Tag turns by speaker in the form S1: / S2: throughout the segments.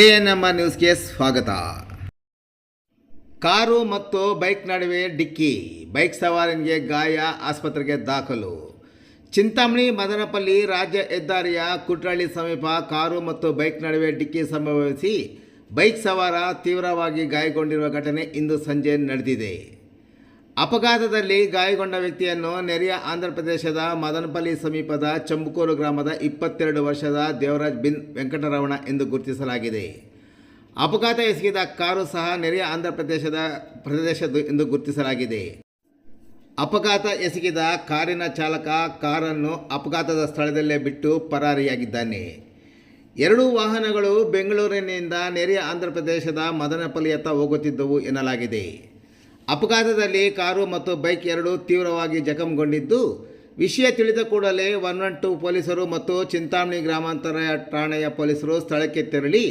S1: ANMR ನ್ಯೂಸ್ಗೆ ಸ್ವಾಗತ. Car ಮತ್ತು ಬೈಕ್ ನಡುವೆ ಡಿಕ್ಕಿ, ಬೈಕ್ ಸವಾರನಿಗೆ ಗಾಯ, ಆಸ್ಪತ್ರೆಗೆ ದಾಖಲು. ಚಿಂತಾಮಣಿ, ಮದನಪಲ್ಲಿ ರಾಜ್ಯ ಹೆದ್ದಾರಿಯ ಕುಟ್ರಳ್ಳಿ ಸಮೀಪ ಕಾರು ಮತ್ತು ಬೈಕ್ ನಡುವೆ ಡಿಕ್ಕಿ ಸಂಭವಿಸಿ ಬೈಕ್ ಸವಾರ ತೀವ್ರವಾಗಿ ಗಾಯಗೊಂಡಿರುವ ಘಟನೆ ಇಂದು ಸಂಜೆ ನಡೆದಿದೆ. ಅಪಘಾತದಲ್ಲಿ ಗಾಯಗೊಂಡ ವ್ಯಕ್ತಿಯನ್ನು ನೆರೆಯ ಆಂಧ್ರಪ್ರದೇಶದ ಮದನಪಲ್ಲಿ ಸಮೀಪದ ಚಂಬುಕೂರು ಗ್ರಾಮದ ಇಪ್ಪತ್ತೆರಡು ವರ್ಷದ ದೇವರಾಜ್ ಬಿನ್ ವೆಂಕಟರಮಣ ಎಂದು ಗುರುತಿಸಲಾಗಿದೆ. ಅಪಘಾತ ಎಸಗಿದ ಕಾರು ಸಹ ನೆರೆಯ ಆಂಧ್ರಪ್ರದೇಶದ ಪ್ರದೇಶದ್ದು ಎಂದು ಗುರುತಿಸಲಾಗಿದೆ. ಅಪಘಾತ ಎಸಗಿದ ಕಾರಿನ ಚಾಲಕ ಕಾರನ್ನು ಅಪಘಾತದ ಸ್ಥಳದಲ್ಲೇ ಬಿಟ್ಟು ಪರಾರಿಯಾಗಿದ್ದಾನೆ. ಎರಡೂ ವಾಹನಗಳು ಬೆಂಗಳೂರಿನಿಂದ ನೆರೆಯ ಆಂಧ್ರಪ್ರದೇಶದ ಮದನಪಲ್ಲಿಯತ್ತ ಹೋಗುತ್ತಿದ್ದವು ಎನ್ನಲಾಗಿದೆ. ಅಪಘಾತದಲ್ಲಿ ಕಾರು ಮತ್ತು ಬೈಕ್ ಎರಡೂ ತೀವ್ರವಾಗಿ ಜಖಂಗೊಂಡಿದ್ದು, ವಿಷಯ ತಿಳಿದ ಕೂಡಲೇ ಒನ್ ಒನ್ ಟು ಪೊಲೀಸರು ಮತ್ತು ಚಿಂತಾಮಣಿ ಗ್ರಾಮಾಂತರ ಠಾಣೆಯ ಪೊಲೀಸರು ಸ್ಥಳಕ್ಕೆ ತೆರಳಿ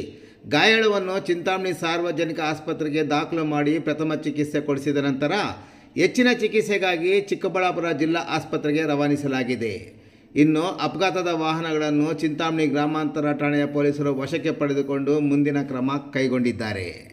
S1: ಗಾಯಾಳುವನ್ನು ಚಿಂತಾಮಣಿ ಸಾರ್ವಜನಿಕ ಆಸ್ಪತ್ರೆಗೆ ದಾಖಲು ಮಾಡಿ ಪ್ರಥಮ ಚಿಕಿತ್ಸೆ ಕೊಡಿಸಿದ ನಂತರ ಹೆಚ್ಚಿನ ಚಿಕಿತ್ಸೆಗಾಗಿ ಚಿಕ್ಕಬಳ್ಳಾಪುರ ಜಿಲ್ಲಾ ಆಸ್ಪತ್ರೆಗೆ ರವಾನಿಸಲಾಗಿದೆ. ಇನ್ನು ಅಪಘಾತದ ವಾಹನಗಳನ್ನು ಚಿಂತಾಮಣಿ ಗ್ರಾಮಾಂತರ ಠಾಣೆಯ ಪೊಲೀಸರು ವಶಕ್ಕೆ ಪಡೆದುಕೊಂಡು ಮುಂದಿನ ಕ್ರಮ ಕೈಗೊಂಡಿದ್ದಾರೆ.